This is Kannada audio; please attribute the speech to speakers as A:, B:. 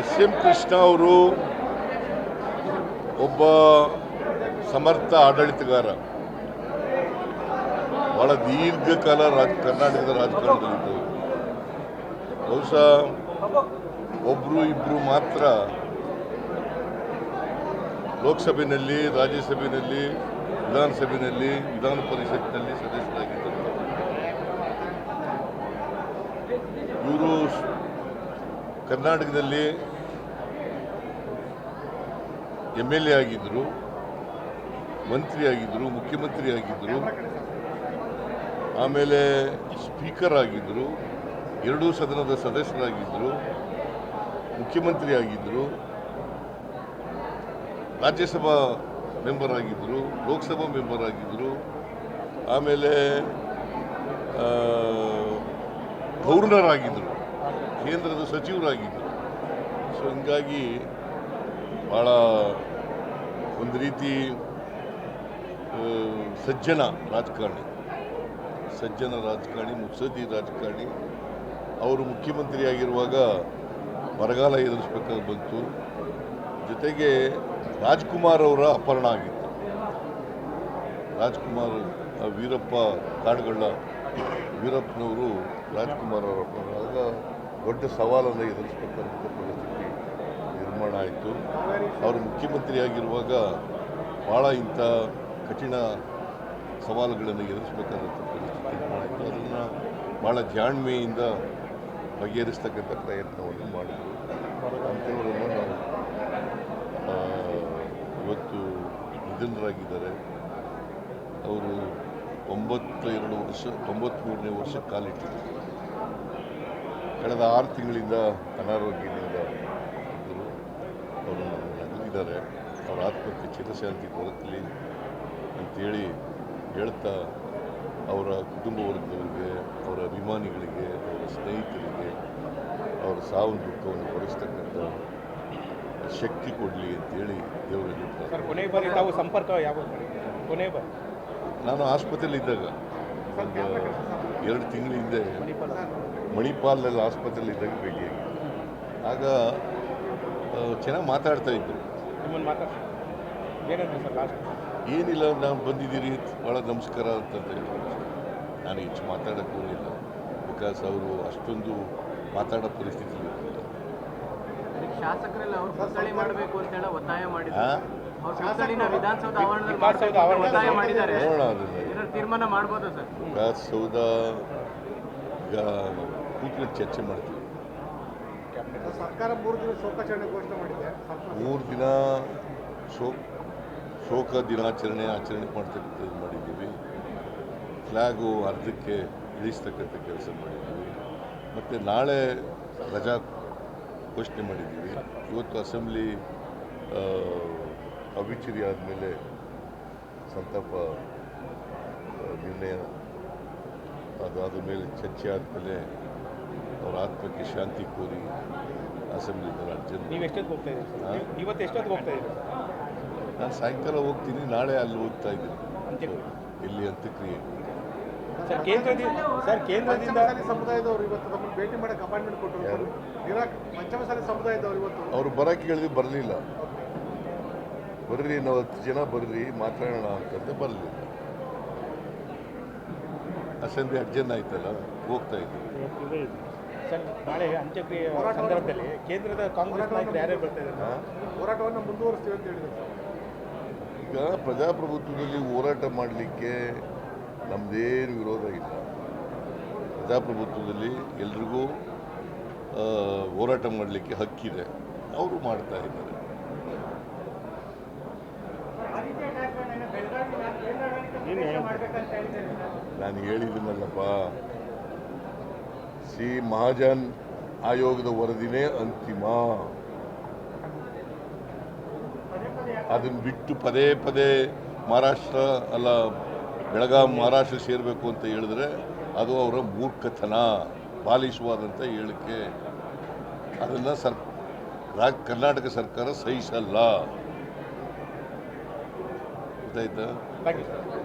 A: ಎಸ್ ಎಂ ಕೃಷ್ಣ ಅವರು ಒಬ್ಬ ಸಮರ್ಥ ಆಡಳಿತಗಾರ. ಬಹಳ ದೀರ್ಘಕಾಲ ರಾಜ, ಕರ್ನಾಟಕದ ರಾಜಕಾರಣದಲ್ಲಿದ್ದರು. ಬಹುಶಃ ಒಬ್ಬರು ಇಬ್ಬರು ಮಾತ್ರ ಲೋಕಸಭೆಯಲ್ಲಿ ರಾಜ್ಯಸಭೆಯಲ್ಲಿ ವಿಧಾನಸಭೆಯಲ್ಲಿ ವಿಧಾನ ಪರಿಷತ್ನಲ್ಲಿ ಸದಸ್ಯರಾಗಿದ್ದರು. ಇವರು ಕರ್ನಾಟಕದಲ್ಲಿ ಎಂ ಎಲ್ ಎ ಆಗಿದ್ದರು ಮಂತ್ರಿ ಆಗಿದ್ದರು ಮುಖ್ಯಮಂತ್ರಿ ಆಗಿದ್ದರು ಆಮೇಲೆ ಸ್ಪೀಕರ್ ಆಗಿದ್ದರು ಎರಡೂ ಸದನದ ಸದಸ್ಯರಾಗಿದ್ದರು ಮುಖ್ಯಮಂತ್ರಿ ಆಗಿದ್ದರು ರಾಜ್ಯಸಭಾ ಮೆಂಬರ್ ಆಗಿದ್ದರು ಲೋಕಸಭಾ ಮೆಂಬರ್ ಆಗಿದ್ದರು ಆಮೇಲೆ ಗವರ್ನರ್ ಆಗಿದ್ದರು ಕೇಂದ್ರದ ಸಚಿವರಾಗಿದ್ದರು. ಸೊ ಹಾಗಾಗಿ ಭಾಳ ಒಂದು ರೀತಿ ಸಜ್ಜನ ರಾಜಕಾರಣಿ. ಸಜ್ಜನ ರಾಜಕಾರಣಿ, ಮುತ್ಸದ್ದಿ ರಾಜಕಾರಣಿ. ಅವರು ಮುಖ್ಯಮಂತ್ರಿ ಆಗಿರುವಾಗ ಬರಗಾಲ ಎದುರಿಸ್ಬೇಕಾಗಿ ಬಂತು. ಜೊತೆಗೆ ರಾಜ್ಕುಮಾರ್ ಅವರ ಅಪಹರಣ ಆಗಿತ್ತು. ರಾಜ್ಕುಮಾರ್ ವೀರಪ್ಪ ಕಾಡುಗಳ ವೀರಪ್ಪನವರು ರಾಜ್ಕುಮಾರ್ ಅವರ ಅಪಹರಣ. ಆಗ ದೊಡ್ಡ ಸವಾಲನ್ನು ಎದುರಿಸ್ತಕ್ಕಂಥ ಪರಿಸ್ಥಿತಿ ನಿರ್ಮಾಣ ಆಯಿತು. ಅವರು ಮುಖ್ಯಮಂತ್ರಿಯಾಗಿರುವಾಗ ಭಾಳ ಇಂಥ ಕಠಿಣ ಸವಾಲುಗಳನ್ನು ಎದುರಿಸ್ಬೇಕಾದಂಥ ಪರಿಸ್ಥಿತಿ ನಿರ್ಮಾಣ ಆಯಿತು. ಅದನ್ನು ಭಾಳ ಜಾಣ್ಮೆಯಿಂದ ಬಗೆಹರಿಸ್ತಕ್ಕಂಥ ಪ್ರಯತ್ನವನ್ನು ಮಾಡಿದರು. ಅಂಥವರನ್ನು ನಾವು ಇವತ್ತು ನಿಧನರಾಗಿದ್ದಾರೆ. ಅವರು ಒಂಬತ್ತೆರಡು ವರ್ಷ ತೊಂಬತ್ತ್ಮೂರನೇ ವರ್ಷ ಕಾಲಿಟ್ಟಿದ್ದಾರೆ. ಕಳೆದ ಆರು ತಿಂಗಳಿಂದ ಅನಾರೋಗ್ಯದಿಂದ ಇದ್ದರು ಅವರು ನಗಲಿದ್ದಾರೆ ಅವರ ಆತ್ಮಕ್ಕೆ ಚಿರಶಾಂತಿ ದೊರಕಲಿ ಅಂತೇಳಿ ಹೇಳ್ತಾ ಅವರ ಕುಟುಂಬ ವರ್ಗದವರಿಗೆ ಅವರ ಅಭಿಮಾನಿಗಳಿಗೆ ಅವರ ಸ್ನೇಹಿತರಿಗೆ ಅವರ ಸಾವು ದುಃಖವನ್ನು ಕೊಡಿಸ್ತಕ್ಕಂಥ ಶಕ್ತಿ ಕೊಡಲಿ ಅಂತೇಳಿ ದೇವರಲ್ಲಿ
B: ಕೊನೆ ಬಾರಿ ತಾವು ಸಂಪರ್ಕ ಯಾವಾಗ? ಕೊನೆ ಬಾರಿ.
A: ನಾನು ಆಸ್ಪತ್ರೆಯಲ್ಲಿ ಇದ್ದಾಗ ಒಂದು ಎರಡು ತಿಂಗಳ ಹಿಂದೆ
B: ಮಣಿಪಾಲ.
A: ಮಣಿಪಾಲ್ನಲ್ಲಿ ಆಸ್ಪತ್ರೆಯಲ್ಲಿ ಇದ್ದಾಗ ಭೇಟಿಯಾಗಿ ಆಗ ಚೆನ್ನಾಗಿ ಮಾತಾಡ್ತಾ ಇದ್ದರು
B: ನಿಮ್ಮನ್ನು ಮಾತಾಡ್ಸಿ. ಏನಂದ್ರೆ ಸರ್ ಲಾಸ್ಟ್
A: ಏನಿಲ್ಲ ನಾವು ಬಂದಿದ್ದೀರಿ ಭಾಳ ನಮಸ್ಕಾರ ಅಂತ ಹೇಳಿದ್ರು ನಾನು ಹೆಚ್ಚು ಮಾತಾಡೋಕ್ಕೆ ಹೋಗಿಲ್ಲ ಬಿಕಾಸ್ ಅವರು ಅಷ್ಟೊಂದು ಮಾತಾಡೋ ಪರಿಸ್ಥಿತಿ ಇರಲಿಲ್ಲ.
C: ಶಾಸಕರೆಲ್ಲ ಅವ್ರು ಕಸ್ತಳಿ ಮಾಡಬೇಕು ಅಂತ ಹೇಳಿ ಒತ್ತಾಯ ಮಾಡಿದ್ರು.
A: ಆ?
C: ಅವ್ರ ವಿಧಾನಸೌಧ ಆವರಣದಲ್ಲಿ
B: ವಿಧಾನಸೌಧ
C: ಮಾಡಿದ್ದಾರೆ.
A: ನೋಡೋಣ ಅದನ್ನು.
C: ತೀರ್ಮಾನ ಮಾಡ್ಬೋದಾ ಸರ್?
A: ವಿಕಾಸಸೌಧ ಈಗ ಕೂತ್ಕೊಂಡು ಚರ್ಚೆ ಮಾಡ್ತೀವಿ.
D: ಸರ್ಕಾರ ಮೂರು ದಿನ ಶೋಕಾಚರಣೆ ಘೋಷಣೆ ಮಾಡಿದೆ.
A: ಮೂರು ದಿನ ಶೋಕ ಶೋಕ ದಿನಾಚರಣೆ ಆಚರಣೆ ಮಾಡ್ತಕ್ಕಂಥದ್ದು ಮಾಡಿದ್ದೀವಿ. ಫ್ಲ್ಯಾಗು ಅರ್ಧಕ್ಕೆ ಇಳಿಸ್ತಕ್ಕಂಥ ಕೆಲಸ ಮಾಡಿದ್ದೀವಿ. ಮತ್ತು ನಾಳೆ ರಜಾ ಘೋಷಣೆ ಮಾಡಿದ್ದೀವಿ. ಇವತ್ತು ಅಸೆಂಬ್ಲಿ ಅಭಿಚುರಿ ಆದಮೇಲೆ ಸಂತಾಪ ನಿರ್ಣಯ ಅದಾದ ಮೇಲೆ ಚರ್ಚೆ ಆದಮೇಲೆ ಅವರ ಆತ್ಮಕ್ಕೆ ಶಾಂತಿ ಕೋರಿ
B: ಅಸೆಂಬ್ಲಿ
A: ನಾನು ಸಾಯಂಕಾಲ ಹೋಗ್ತೀನಿ ನಾಳೆ ಅಲ್ಲಿ ಹೋಗ್ತಾ ಇದ್ದೀನಿ. ಇಲ್ಲಿ ಅಂತ್ಯಕ್ರಿಯೆ?
D: ಇವತ್ತು
A: ಅವರು ಬರಕ್ಕೆ ಹೇಳಿದ್ರು ಬರಲಿಲ್ಲ. ಬರ್ರಿ ನಾವು ಹತ್ತು ಜನ ಬರ್ರಿ ಮಾತಾಡೋಣ ಅಂತಂದ್ರೆ ಬರಲಿಲ್ಲ. ಅಸೆಂಬ್ಲಿ ಅರ್ಜೆಂಟ್ ಆಯ್ತಲ್ಲ ಹೋಗ್ತಾ ಇದ್ದೀವಿ
B: ಸರ್ ನಾಳೆ ಅಂತ್ಯಕ್ರಿಯೆ ಸಂದರ್ಭದಲ್ಲಿ ಕೇಂದ್ರದ ಕಾಂಗ್ರೆಸ್ ನಾಯಕರು ಯಾರೇ ಬರ್ತಾ ಇದ್ದಾರೆ?
D: ಹೋರಾಟವನ್ನು ಮುಂದುವರಿಸ್ತೀವಿ ಅಂತ ಹೇಳಿದ್ರು ಸರ್.
A: ಈಗ ಪ್ರಜಾಪ್ರಭುತ್ವದಲ್ಲಿ ಹೋರಾಟ ಮಾಡಲಿಕ್ಕೆ ನಮ್ಮದೇನು ವಿರೋಧ ಇಲ್ಲ. ಪ್ರಜಾಪ್ರಭುತ್ವದಲ್ಲಿ ಎಲ್ರಿಗೂ ಆ, ಹೋರಾಟ ಮಾಡಲಿಕ್ಕೆ ಹಕ್ಕಿದೆ. ಅವರು ಮಾಡ್ತಾ ಇದ್ದಾರೆ. ನಾನು ಹೇಳಿದ್ದೀನಲ್ಲಪ್ಪ ಸಿ ಮಹಾಜನ್ ಆಯೋಗದ ವರದಿನೇ ಅಂತಿಮ. ಅದನ್ನು ಬಿಟ್ಟು ಪದೇ ಪದೇ ಮಹಾರಾಷ್ಟ್ರ, ಅಲ್ಲ ಬೆಳಗಾಂ, ಮಹಾರಾಷ್ಟ್ರ ಸೇರಬೇಕು ಅಂತ ಹೇಳಿದ್ರೆ ಅದು ಅವರ ಮೂರ್ಖತನ ಬಾಲಿಶವಾದಂಥ ಹೇಳಿಕೆ. ಅದನ್ನು ಸರ್ ರಾಜ್ ಕರ್ನಾಟಕ ಸರ್ಕಾರ ಸಹಿಸಲ್ಲ. ಗೊತ್ತಾಯ್ತಾ
B: ಥ್ಯಾಂಕ್ ಯು ಸರ್